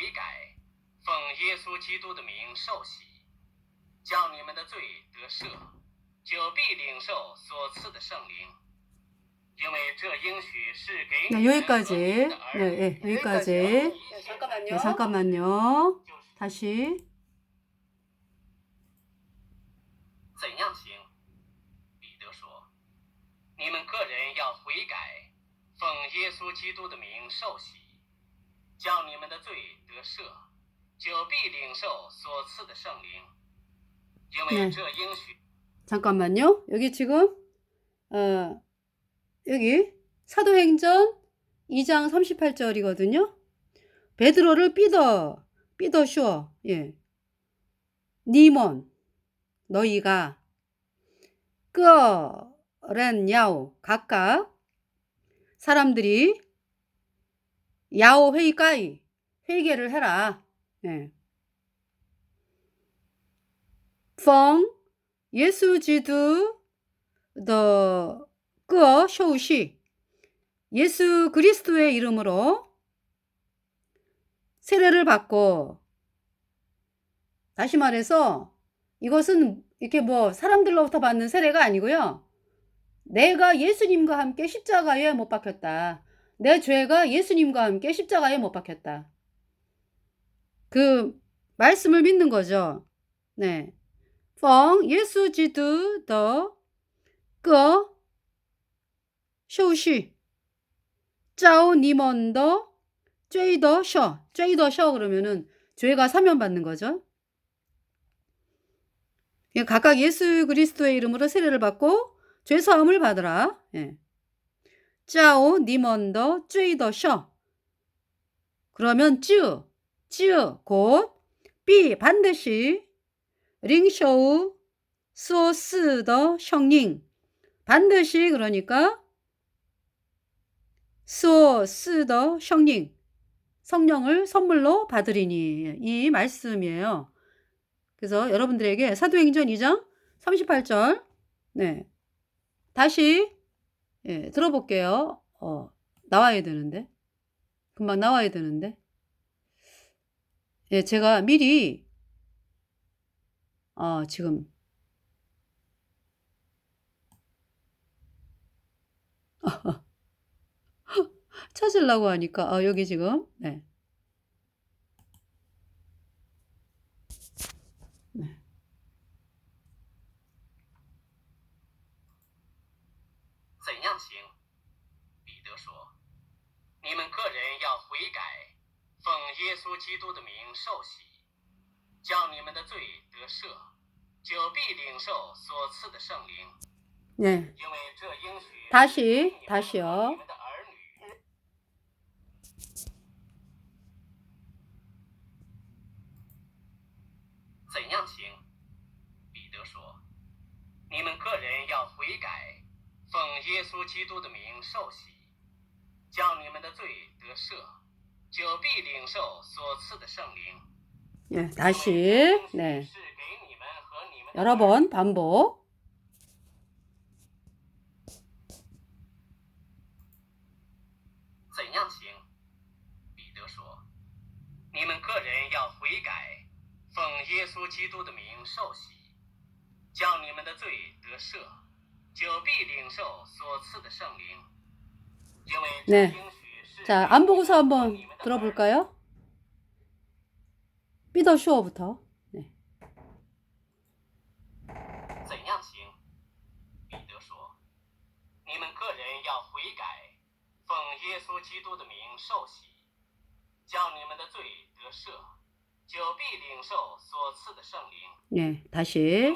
悔改，奉耶稣基督的名受洗，叫你们的罪得赦，就必领受所赐的圣灵。因为这应许是给 네, 你们和 여기까지. 你们的儿 네, 女 네, 여기까지. 네, 잠깐만요. 네, 잠깐만요. 다시. 怎样行？彼得说：“你们个人要悔改，奉耶稣基督的名受洗， 叫你们的罪得赦，就必领受所赐的圣灵。因为 네 这应许 잠깐만요. 여기 지금 어 여기 사도행전 2장 38절이거든요. 베드로를 삐더 삐더 쇼. 예. 니몬 너희가 끄렌 야오 각각 사람들이 야오 회의까이 회개를 해라. 예. 펑 예수 지두 더 끄어 쇼우시 예수 그리스도의 이름으로 세례를 받고 다시 말해서 이것은 이렇게 뭐 사람들로부터 받는 세례가 아니고요. 내가 예수님과 함께 십자가에 못 박혔다. 내 죄가 예수님과 함께 십자가에 못 박혔다. 그 말씀을 믿는 거죠. 네. 펑 예수 지드 더거 그 쇼시 짜오 니먼더 쬐더 셔 쬐더 셔 그러면은 죄가 사면받는 거죠. 각각 예수 그리스도의 이름으로 세례를 받고 죄 사함을 받으라. 예. 짜오 니먼더 쯔이더 셔. 그러면 쯔, 쯔, 곧, 삐, 반드시, 링쇼우, 소스더 셔닝. 반드시 그러니까 소스더 셔닝. 성령을 선물로 받으리니 이 말씀이에요. 그래서 여러분들에게 사도행전 2장 38절 네. 다시 예, 들어볼게요. 어, 나와야 되는데 금방 나와야 되는데 예, 제가 미리 어, 지금 찾으려고 하니까 어, 여기 지금 네. 네. 行。”彼得说：“你们个人要悔改，奉耶稣基督的名受洗，叫你们的罪得赦，就必领受所赐的圣灵。”嗯，因为这应许，他许，他许。怎样行？彼得说：“你们个人要悔改，奉耶稣基督的名受洗，叫你们的罪得赦，就必领受所赐的圣灵。 예, 因为 다시 这应许 네. 是给你们和你们的 여러 儿 번 반복. 怎样行？彼得说：“你们个人要悔改，奉耶稣基督的名受洗，叫你们的罪得赦， 네. 자, 안 보고서 한번 들어볼까요? 피더 슈어부터. 네. 네, 다시.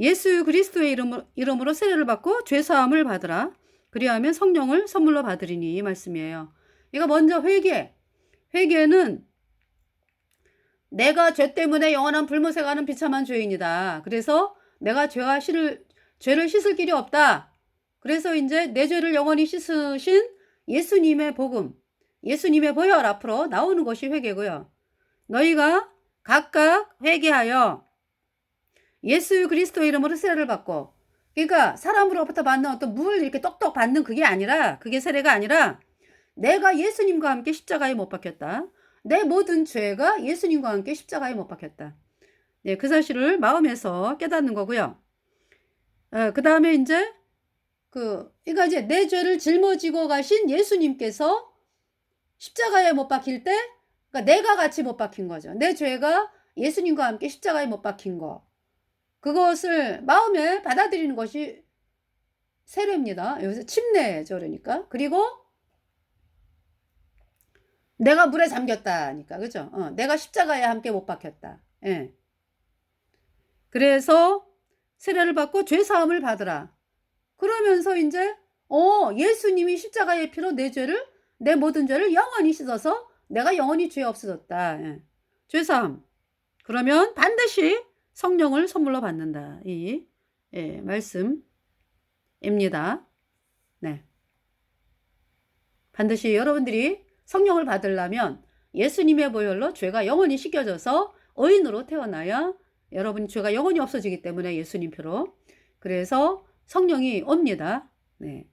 예수 그리스도의 이름으로, 이름으로 세례를 받고 죄 사함을 받으라. 그리하면 성령을 선물로 받으리니 이 말씀이에요. 이거 먼저 회개. 회개는 내가 죄 때문에 영원한 불못에 가는 비참한 죄인이다. 그래서 내가 죄와 실을 죄를 씻을 길이 없다. 그래서 이제 내 죄를 영원히 씻으신 예수님의 복음, 예수님의 보혈 앞으로 나오는 것이 회개고요. 너희가 각각 회개하여 예수 그리스도 이름으로 세례를 받고, 그러니까 사람으로부터 받는 어떤 물 이렇게 똑똑 받는 그게 아니라, 그게 세례가 아니라, 내가 예수님과 함께 십자가에 못 박혔다. 내 모든 죄가 예수님과 함께 십자가에 못 박혔다. 네, 그 사실을 마음에서 깨닫는 거고요. 그 다음에 이제 그, 그러니까 이제 내 죄를 짊어지고 가신 예수님께서 십자가에 못 박힐 때, 그러니까 내가 같이 못 박힌 거죠. 내 죄가 예수님과 함께 십자가에 못 박힌 거. 그것을 마음에 받아들이는 것이 세례입니다. 여기서 침례죠, 그러니까. 그리고 내가 물에 잠겼다니까, 그죠? 어, 내가 십자가에 함께 못 박혔다. 예. 그래서 세례를 받고 죄 사함을 받으라. 그러면서 이제 어 예수님이 십자가의 피로 내 죄를 내 모든 죄를 영원히 씻어서 내가 영원히 죄 없어졌다. 예. 죄 사함. 그러면 반드시 성령을 선물로 받는다. 이 예, 말씀입니다. 네. 반드시 여러분들이 성령을 받으려면 예수님의 보혈로 죄가 영원히 씻겨져서 의인으로 태어나야 여러분 죄가 영원히 없어지기 때문에 예수님 표로 그래서 성령이 옵니다. 네.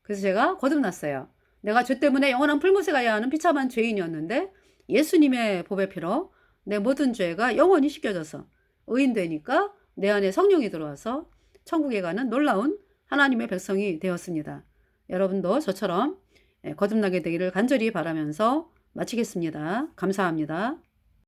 그래서 제가 거듭났어요. 내가 죄 때문에 영원한 풀못에 가야 하는 비참한 죄인이었는데 예수님의 보배 피로 내 모든 죄가 영원히 씻겨져서 의인 되니까 내 안에 성령이 들어와서 천국에 가는 놀라운 하나님의 백성이 되었습니다. 여러분도 저처럼 예, 거듭나게 되기를 간절히 바라면서 마치겠습니다. 감사합니다.